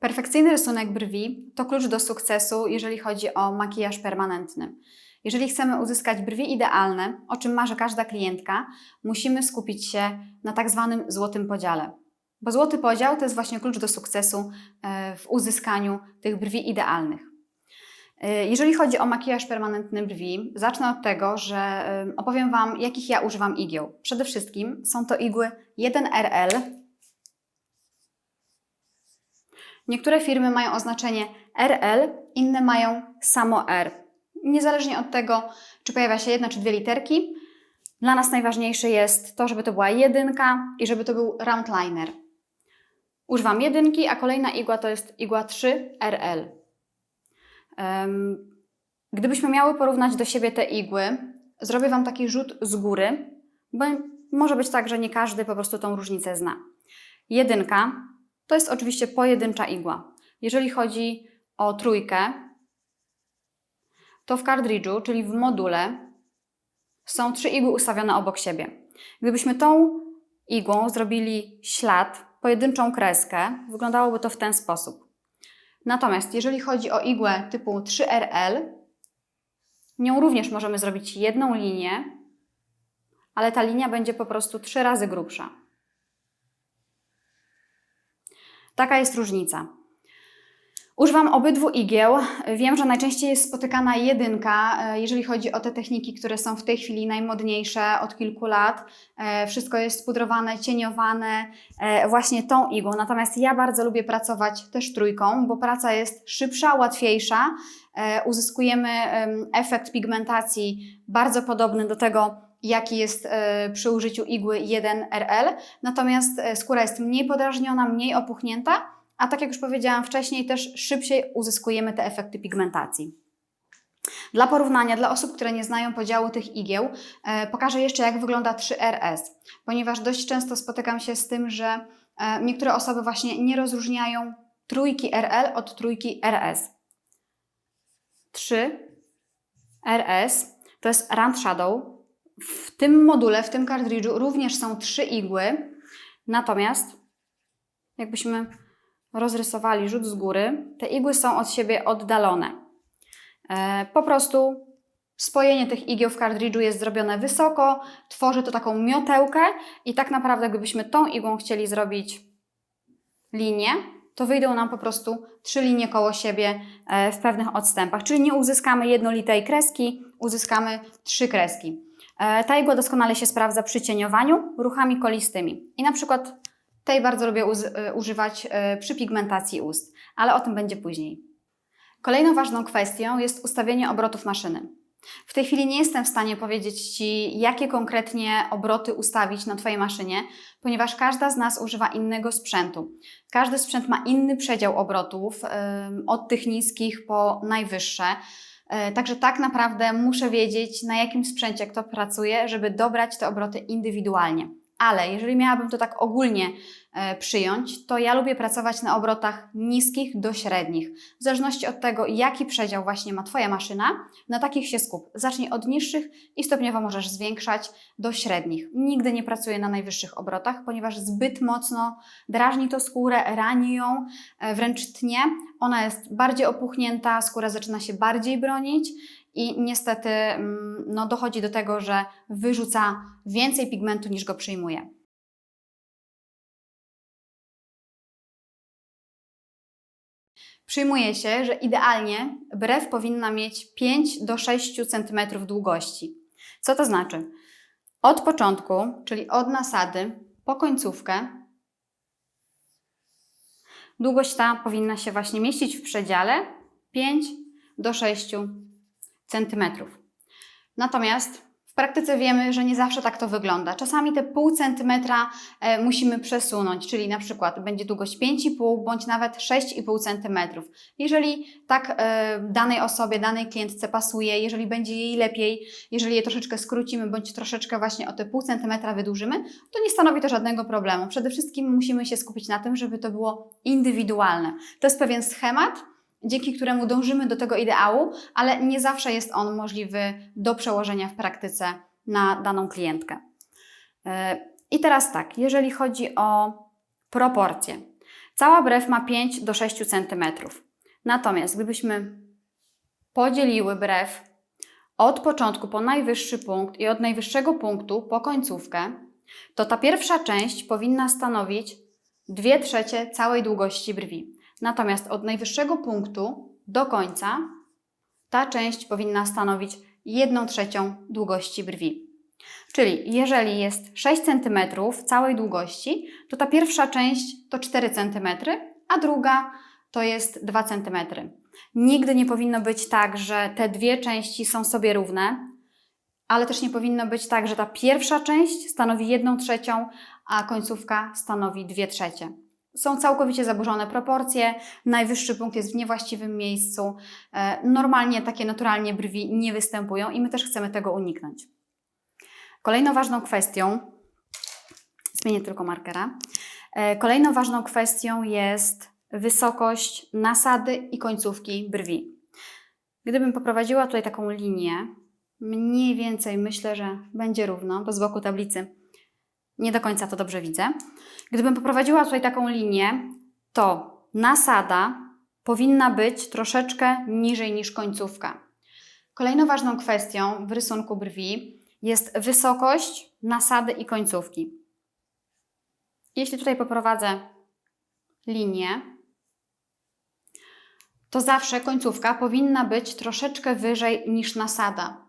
Perfekcyjny rysunek brwi to klucz do sukcesu, jeżeli chodzi o makijaż permanentny. Jeżeli chcemy uzyskać brwi idealne, o czym marzy każda klientka, musimy skupić się na tak zwanym złotym podziale. Bo złoty podział to jest właśnie klucz do sukcesu e, w uzyskaniu tych brwi idealnych. E, Jeżeli chodzi o makijaż permanentny brwi, zacznę od tego, że e, opowiem Wam, jakich ja używam igieł. Przede wszystkim są to igły 1RL. Niektóre firmy mają oznaczenie RL, inne mają samo R. Niezależnie od tego, czy pojawia się jedna czy dwie literki, dla nas najważniejsze jest to, żeby to była jedynka i żeby to był round liner. Używam jedynki, a kolejna igła to jest igła 3RL. Em, Gdybyśmy miały porównać do siebie te igły, zrobię Wam taki rzut z góry, bo może być tak, że nie każdy po prostu tą różnicę zna. Jedynka to jest oczywiście pojedyncza igła. Jeżeli chodzi o trójkę, to w kartridżu, czyli w module, są trzy igły ustawione obok siebie. Gdybyśmy tą igłą zrobili ślad, pojedynczą kreskę, wyglądałoby to w ten sposób. Natomiast jeżeli chodzi o igłę typu 3RL, nią również możemy zrobić jedną linię, ale ta linia będzie po prostu trzy razy grubsza. Taka jest różnica. Używam obydwu igieł. Wiem, że najczęściej jest spotykana jedynka, e, jeżeli chodzi o te techniki, które są w tej chwili najmodniejsze od kilku lat. E, Wszystko jest spudrowane, cieniowane e, właśnie tą igłą. Natomiast ja bardzo lubię pracować też trójką, bo praca jest szybsza, łatwiejsza. Uzyskujemy em, efekt pigmentacji bardzo podobny do tego, jaki jest e, przy użyciu igły 1RL. Natomiast e, skóra jest mniej podrażniona, mniej opuchnięta a tak jak już powiedziałam wcześniej, też szybciej uzyskujemy te efekty pigmentacji. Dla porównania, dla osób, które nie znają podziału tych igieł, e, pokażę jeszcze, jak wygląda 3RS, ponieważ dość często spotykam się z tym, że niektóre osoby właśnie nie rozróżniają trójki RL od trójki RS. 3RS to jest Rand Shadow. W tym module, w tym kartridżu również są trzy igły, natomiast jakbyśmy rozrysowali rzut z góry, te igły są od siebie oddalone. E, Po prostu spojenie tych igieł w kartridżu jest zrobione wysoko, tworzy to taką miotełkę i tak naprawdę gdybyśmy tą igłą chcieli zrobić linię, to wyjdą nam po prostu trzy linie koło siebie e, w pewnych odstępach. Czyli nie uzyskamy jednolitej kreski, uzyskamy trzy kreski. E, Ta igła doskonale się sprawdza przy cieniowaniu ruchami kolistymi. I na przykład tej bardzo lubię y, używać y, przy pigmentacji ust, ale o tym będzie później. Kolejną ważną kwestią jest ustawienie obrotów maszyny. W tej chwili nie jestem w stanie powiedzieć Ci, jakie konkretnie obroty ustawić na Twojej maszynie, ponieważ każda z nas używa innego sprzętu. Każdy sprzęt ma inny przedział obrotów, od tych niskich po najwyższe. E, Także tak naprawdę muszę wiedzieć, na jakim sprzęcie kto pracuje, żeby dobrać te obroty indywidualnie. Ale jeżeli miałabym to tak ogólnie e, przyjąć, to ja lubię pracować na obrotach niskich do średnich. W zależności od tego, jaki przedział właśnie ma Twoja maszyna, na takich się skup. Zacznij od niższych i stopniowo możesz zwiększać do średnich. Nigdy nie pracuję na najwyższych obrotach, ponieważ zbyt mocno drażni to skórę, rani ją, e, wręcz tnie. Ona jest bardziej opuchnięta, skóra zaczyna się bardziej bronić i niestety mm, no, dochodzi do tego, że wyrzuca więcej pigmentu niż go przyjmuje. Przyjmuje się, że idealnie brew powinna mieć 5 do 6 cm długości. Co to znaczy? Od początku, czyli od nasady po końcówkę, długość ta powinna się właśnie mieścić w przedziale 5 do 6 centymetrów. Natomiast w praktyce wiemy, że nie zawsze tak to wygląda. Czasami te pół centymetra e, musimy przesunąć, czyli na przykład będzie długość 5,5 bądź nawet 6,5 centymetrów. Jeżeli tak e, danej osobie, danej klientce pasuje, jeżeli będzie jej lepiej, jeżeli je troszeczkę skrócimy bądź troszeczkę właśnie o te pół centymetra wydłużymy, to nie stanowi to żadnego problemu. Przede wszystkim musimy się skupić na tym, żeby to było indywidualne. To jest pewien schemat, dzięki któremu dążymy do tego ideału, ale nie zawsze jest on możliwy do przełożenia w praktyce na daną klientkę. Yy, I teraz tak, jeżeli chodzi o proporcje. Cała brew ma 5 do 6 cm. Natomiast gdybyśmy podzieliły brew od początku po najwyższy punkt i od najwyższego punktu po końcówkę, to ta pierwsza część powinna stanowić 2 trzecie całej długości brwi. Natomiast od najwyższego punktu do końca ta część powinna stanowić 1 trzecią długości brwi. Czyli jeżeli jest 6 cm całej długości, to ta pierwsza część to 4 cm, a druga to jest 2 cm. Nigdy nie powinno być tak, że te dwie części są sobie równe, ale też nie powinno być tak, że ta pierwsza część stanowi 1 trzecią, a końcówka stanowi 2 trzecie. Są całkowicie zaburzone proporcje, najwyższy punkt jest w niewłaściwym miejscu. E, Normalnie takie naturalnie brwi nie występują i my też chcemy tego uniknąć. Kolejną ważną kwestią, zmienię tylko markera, E, kolejną ważną kwestią jest wysokość nasady i końcówki brwi. Gdybym poprowadziła tutaj taką linię, mniej więcej myślę, że będzie równo, bo z boku tablicy nie do końca to dobrze widzę. Gdybym poprowadziła tutaj taką linię, to nasada powinna być troszeczkę niżej niż końcówka. Kolejną ważną kwestią w rysunku brwi jest wysokość nasady i końcówki. Jeśli tutaj poprowadzę linię, to zawsze końcówka powinna być troszeczkę wyżej niż nasada.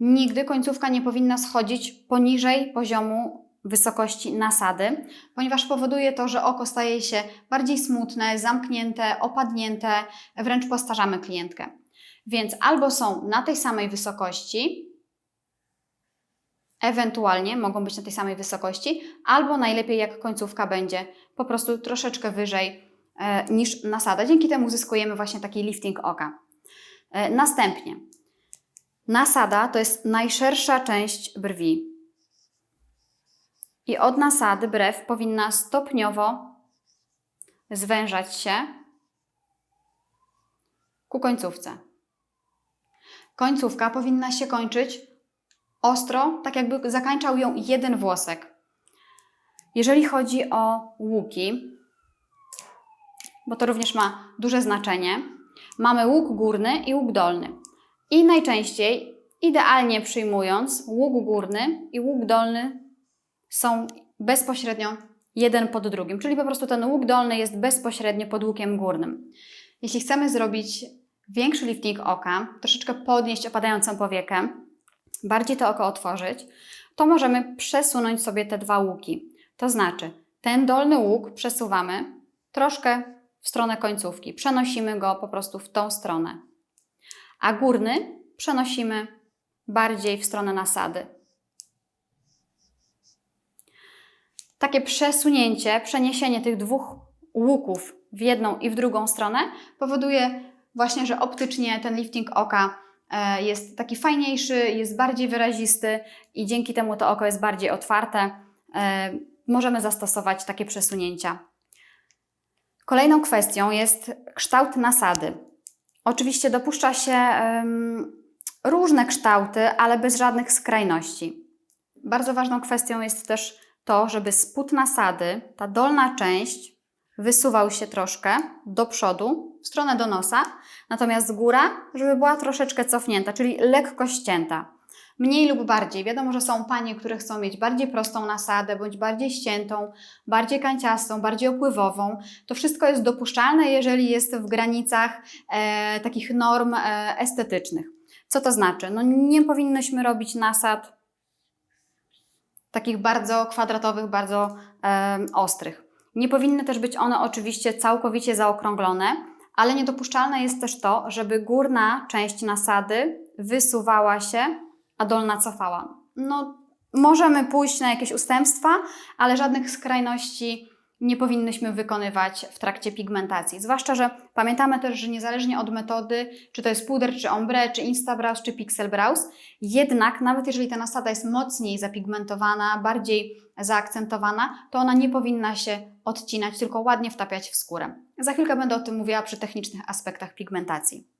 Nigdy końcówka nie powinna schodzić poniżej poziomu wysokości nasady, ponieważ powoduje to, że oko staje się bardziej smutne, zamknięte, opadnięte, wręcz postarzamy klientkę. Więc albo są na tej samej wysokości, ewentualnie mogą być na tej samej wysokości, albo najlepiej jak końcówka będzie po prostu troszeczkę wyżej e, niż nasada. Dzięki temu uzyskujemy właśnie taki lifting oka. E, następnie, nasada to jest najszersza część brwi. I od nasady brew powinna stopniowo zwężać się ku końcówce. Końcówka powinna się kończyć ostro, tak jakby zakańczał ją jeden włosek. Jeżeli chodzi o łuki, bo to również ma duże znaczenie, mamy łuk górny i łuk dolny. I najczęściej, idealnie przyjmując, łuk górny i łuk dolny są bezpośrednio jeden pod drugim, czyli po prostu ten łuk dolny jest bezpośrednio pod łukiem górnym. Jeśli chcemy zrobić większy lifting oka, troszeczkę podnieść opadającą powiekę, bardziej to oko otworzyć, to możemy przesunąć sobie te dwa łuki. To znaczy, ten dolny łuk przesuwamy troszkę w stronę końcówki, przenosimy go po prostu w tą stronę, a górny przenosimy bardziej w stronę nasady. Takie przesunięcie, przeniesienie tych dwóch łuków w jedną i w drugą stronę powoduje właśnie, że optycznie ten lifting oka e, jest taki fajniejszy, jest bardziej wyrazisty i dzięki temu to oko jest bardziej otwarte. E, Możemy zastosować takie przesunięcia. Kolejną kwestią jest kształt nasady. Oczywiście dopuszcza się różne kształty, ale bez żadnych skrajności. Bardzo ważną kwestią jest też to, żeby spód nasady, ta dolna część, wysuwał się troszkę do przodu, w stronę do nosa, natomiast góra, żeby była troszeczkę cofnięta, czyli lekko ścięta. Mniej lub bardziej. Wiadomo, że są panie, które chcą mieć bardziej prostą nasadę, bądź bardziej ściętą, bardziej kanciastą, bardziej opływową. To wszystko jest dopuszczalne, jeżeli jest w granicach e, takich norm e, estetycznych. Co to znaczy? No nie powinnyśmy robić nasad takich bardzo kwadratowych, bardzo e, ostrych. Nie powinny też być one oczywiście całkowicie zaokrąglone, ale niedopuszczalne jest też to, żeby górna część nasady wysuwała się, a dolna cofała. No, możemy pójść na jakieś ustępstwa, ale żadnych skrajności nie powinnyśmy wykonywać w trakcie pigmentacji. Zwłaszcza, że pamiętamy też, że niezależnie od metody, czy to jest puder, czy ombre, czy instabrows, czy pixel brows, jednak nawet jeżeli ta nasada jest mocniej zapigmentowana, bardziej zaakcentowana, to ona nie powinna się odcinać, tylko ładnie wtapiać w skórę. Za chwilkę będę o tym mówiła przy technicznych aspektach pigmentacji.